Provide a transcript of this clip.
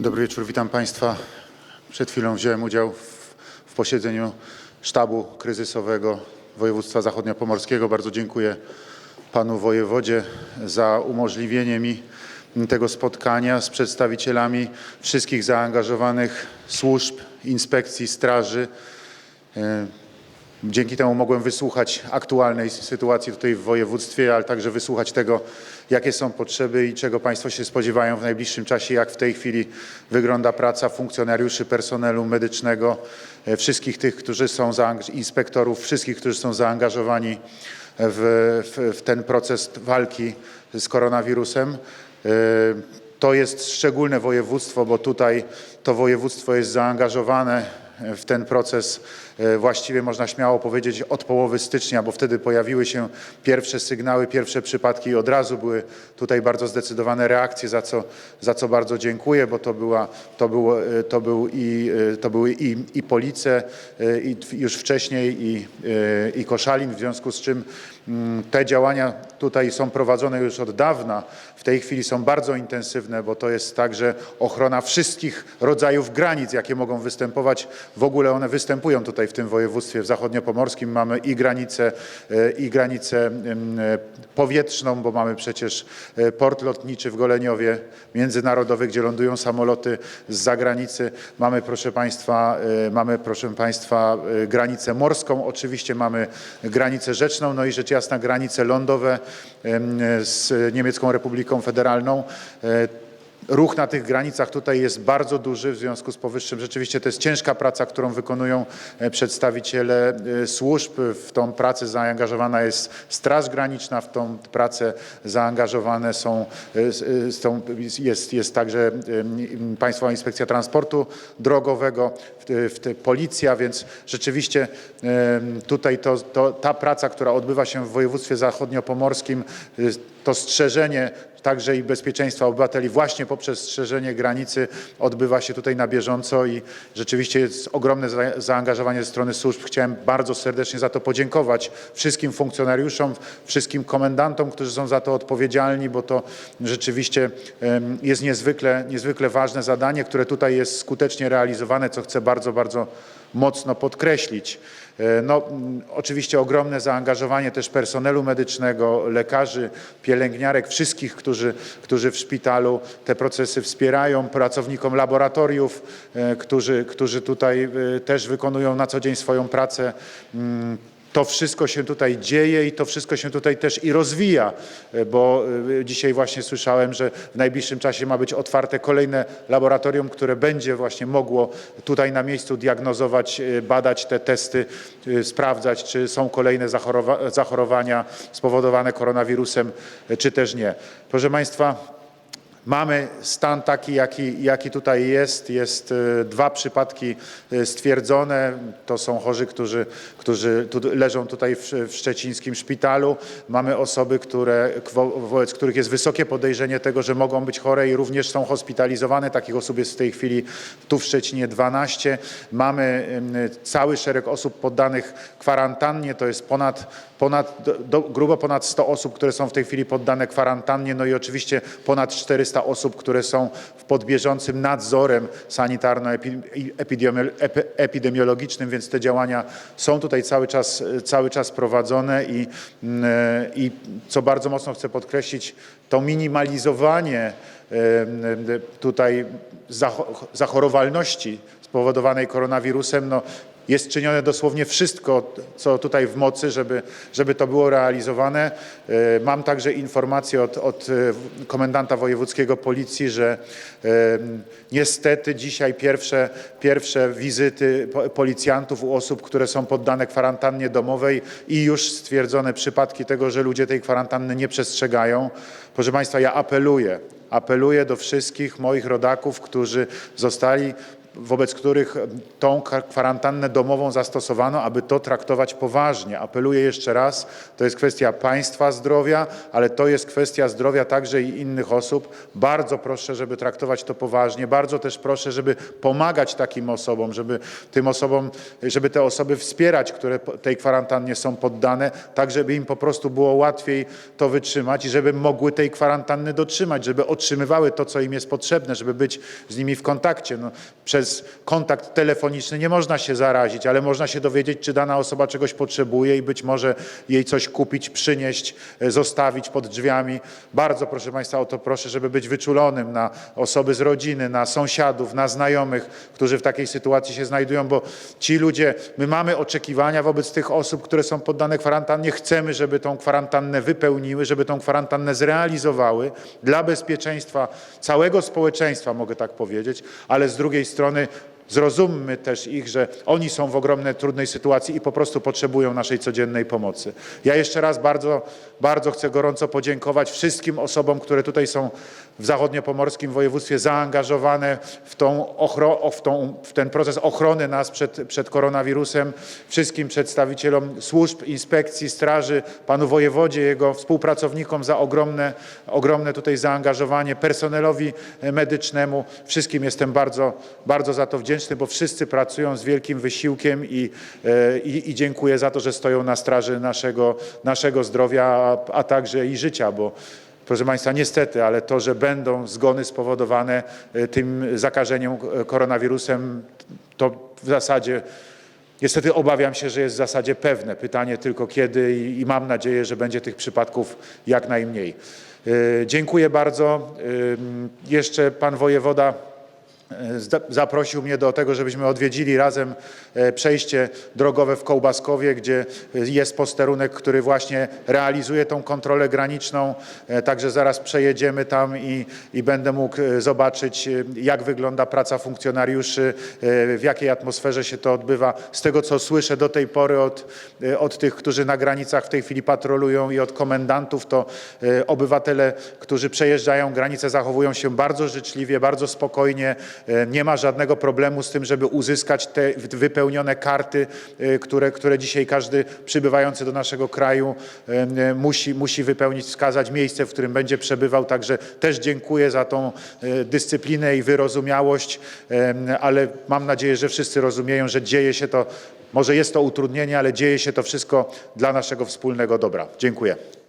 Dobry wieczór, witam Państwa. Przed chwilą wziąłem udział w, w posiedzeniu sztabu kryzysowego województwa zachodniopomorskiego. Bardzo dziękuję panu wojewodzie za umożliwienie mi tego spotkania z przedstawicielami wszystkich zaangażowanych służb, inspekcji, straży. Dzięki temu mogłem wysłuchać aktualnej sytuacji tutaj w województwie, ale także wysłuchać tego, jakie są potrzeby i czego Państwo się spodziewają w najbliższym czasie, jak w tej chwili wygląda praca funkcjonariuszy personelu medycznego, e, wszystkich tych, którzy są, inspektorów, wszystkich, którzy są zaangażowani w, w, w ten proces walki z koronawirusem. E, To jest szczególne województwo, bo tutaj to województwo jest zaangażowane w ten proces właściwie można śmiało powiedzieć od połowy stycznia, bo wtedy pojawiły się pierwsze sygnały, pierwsze przypadki i od razu były tutaj bardzo zdecydowane reakcje, za co, za co bardzo dziękuję, bo to, była, to, było, e, to, był i, e, to były i, i Police e, i już wcześniej i, e, i Koszalin, w związku z czym mm, te działania tutaj są prowadzone już od dawna. W tej chwili są bardzo intensywne, bo to jest także ochrona wszystkich rodzajów granic, jakie mogą występować. W ogóle one występują tutaj w tym województwie w zachodniopomorskim. Mamy i granicę, e, i granicę e, powietrzną, bo mamy przecież e, port lotniczy w Goleniowie międzynarodowy, gdzie lądują samoloty z zagranicy. Mamy, proszę Państwa, mamy, proszę Państwa, granicę morską, oczywiście mamy granicę rzeczną, no i rzecz jasna granice lądowe z Niemiecką Republiką Federalną. Ruch na tych granicach tutaj jest bardzo duży w związku z powyższym. Rzeczywiście to jest ciężka praca, którą wykonują e, przedstawiciele e, służb. W tą pracę zaangażowana jest Straż Graniczna, w tą pracę zaangażowane są, e, jest, jest także Państwowa Inspekcja Transportu Drogowego, w, te- policja, więc rzeczywiście tutaj to, to, ta praca, która odbywa się w województwie zachodniopomorskim, to strzeżenie także i bezpieczeństwa obywateli właśnie poprzez strzeżenie granicy odbywa się tutaj na bieżąco i rzeczywiście jest ogromne za- zaangażowanie ze strony służb. Chciałem bardzo serdecznie za to podziękować wszystkim funkcjonariuszom, wszystkim komendantom, którzy są za to odpowiedzialni, bo to rzeczywiście jest niezwykle, niezwykle ważne zadanie, które tutaj jest skutecznie realizowane, co chcę bardzo, bardzo mocno podkreślić. E, No, mm, oczywiście ogromne zaangażowanie też personelu medycznego, lekarzy, pielęgniarek, wszystkich, którzy, którzy w szpitalu te procesy wspierają, pracownikom laboratoriów, e, którzy, którzy tutaj e, też wykonują na co dzień swoją pracę. To wszystko się tutaj dzieje i to wszystko się tutaj też i rozwija, e, bo e, dzisiaj właśnie słyszałem, że w najbliższym czasie ma być otwarte kolejne laboratorium, które będzie właśnie mogło tutaj na miejscu diagnozować, e, badać te testy, sprawdzać, czy są kolejne zachorowa- zachorowania spowodowane koronawirusem, czy też nie. Proszę Państwa, Mamy stan taki, jaki, jaki tutaj jest. Jest e, dwa przypadki e, stwierdzone. To są chorzy, którzy, którzy tu, leżą tutaj w, w szczecińskim szpitalu. Mamy osoby, które, wo- wobec których jest wysokie podejrzenie tego, że mogą być chore i również są hospitalizowane. Takich osób jest w tej chwili tu w Szczecinie 12. Mamy em, cały szereg osób poddanych kwarantannie. To jest ponad, ponad do, grubo ponad 100 osób, które są w tej chwili poddane kwarantannie. No i oczywiście ponad 400 osób, które są pod bieżącym nadzorem sanitarno-epidemiologicznym, więc te działania są tutaj cały czas, cały czas prowadzone i, i co bardzo mocno chcę podkreślić, to minimalizowanie tutaj zacho- zachorowalności spowodowanej koronawirusem, no, jest czynione dosłownie wszystko, co tutaj w mocy, żeby, żeby to było realizowane. E, Mam także informację od, od e, komendanta wojewódzkiego policji, że e, niestety dzisiaj pierwsze, pierwsze wizyty po- policjantów u osób, które są poddane kwarantannie domowej i już stwierdzone przypadki tego, że ludzie tej kwarantanny nie przestrzegają. Proszę Państwa, ja apeluję, apeluję do wszystkich moich rodaków, którzy zostali wobec których tą kwarantannę domową zastosowano, aby to traktować poważnie. Apeluję jeszcze raz, to jest kwestia państwa zdrowia, ale to jest kwestia zdrowia także i innych osób. Bardzo proszę, żeby traktować to poważnie. Bardzo też proszę, żeby pomagać takim osobom, żeby tym osobom, żeby te osoby wspierać, które tej kwarantannie są poddane, tak żeby im po prostu było łatwiej to wytrzymać i żeby mogły tej kwarantanny dotrzymać, żeby otrzymywały to, co im jest potrzebne, żeby być z nimi w kontakcie. No, przez kontakt telefoniczny nie można się zarazić, ale można się dowiedzieć, czy dana osoba czegoś potrzebuje i być może jej coś kupić, przynieść, e, zostawić pod drzwiami. Bardzo proszę Państwa o to proszę, żeby być wyczulonym na osoby z rodziny, na sąsiadów, na znajomych, którzy w takiej sytuacji się znajdują, bo ci ludzie, my mamy oczekiwania wobec tych osób, które są poddane kwarantannie. Chcemy, żeby tą kwarantannę wypełniły, żeby tą kwarantannę zrealizowały dla bezpieczeństwa całego społeczeństwa, mogę tak powiedzieć, ale z drugiej strony journée. Zrozummy też ich, że oni są w ogromnej trudnej sytuacji i po prostu potrzebują naszej codziennej pomocy. Ja jeszcze raz bardzo, bardzo chcę gorąco podziękować wszystkim osobom, które tutaj są w zachodniopomorskim województwie zaangażowane w, tą ochro, w, tą, w ten proces ochrony nas przed, przed koronawirusem, wszystkim przedstawicielom służb, inspekcji, straży, panu wojewodzie, jego współpracownikom za ogromne, ogromne tutaj zaangażowanie, personelowi medycznemu. Wszystkim jestem bardzo, bardzo za to wdzięczny, bo wszyscy pracują z wielkim wysiłkiem i, e, i, i dziękuję za to, że stoją na straży naszego, naszego zdrowia, a, a także i życia, bo Proszę Państwa, niestety, ale to, że będą zgony spowodowane e, tym zakażeniem e, koronawirusem, to w zasadzie niestety obawiam się, że jest w zasadzie pewne. Pytanie tylko kiedy i, mam nadzieję, że będzie tych przypadków jak najmniej. Dziękuję bardzo. Jeszcze pan wojewoda zaprosił mnie do tego, żebyśmy odwiedzili razem e, przejście drogowe w Kołbaskowie, gdzie e, jest posterunek, który właśnie realizuje tą kontrolę graniczną. E, Także zaraz przejedziemy tam i, i będę mógł zobaczyć, jak wygląda praca funkcjonariuszy, w jakiej atmosferze się to odbywa. Z tego, co słyszę do tej pory od, od tych, którzy na granicach w tej chwili patrolują i od komendantów, to obywatele, którzy przejeżdżają granicę, zachowują się bardzo życzliwie, bardzo spokojnie. E, Nie ma żadnego problemu z tym, żeby uzyskać te wypełnione karty, e, które, które dzisiaj każdy przybywający do naszego kraju e, musi, musi wypełnić, wskazać miejsce, w którym będzie przebywał. Także też dziękuję za tą dyscyplinę i wyrozumiałość, ale mam nadzieję, że wszyscy rozumieją, że dzieje się to, może jest to utrudnienie, ale dzieje się to wszystko dla naszego wspólnego dobra. Dziękuję.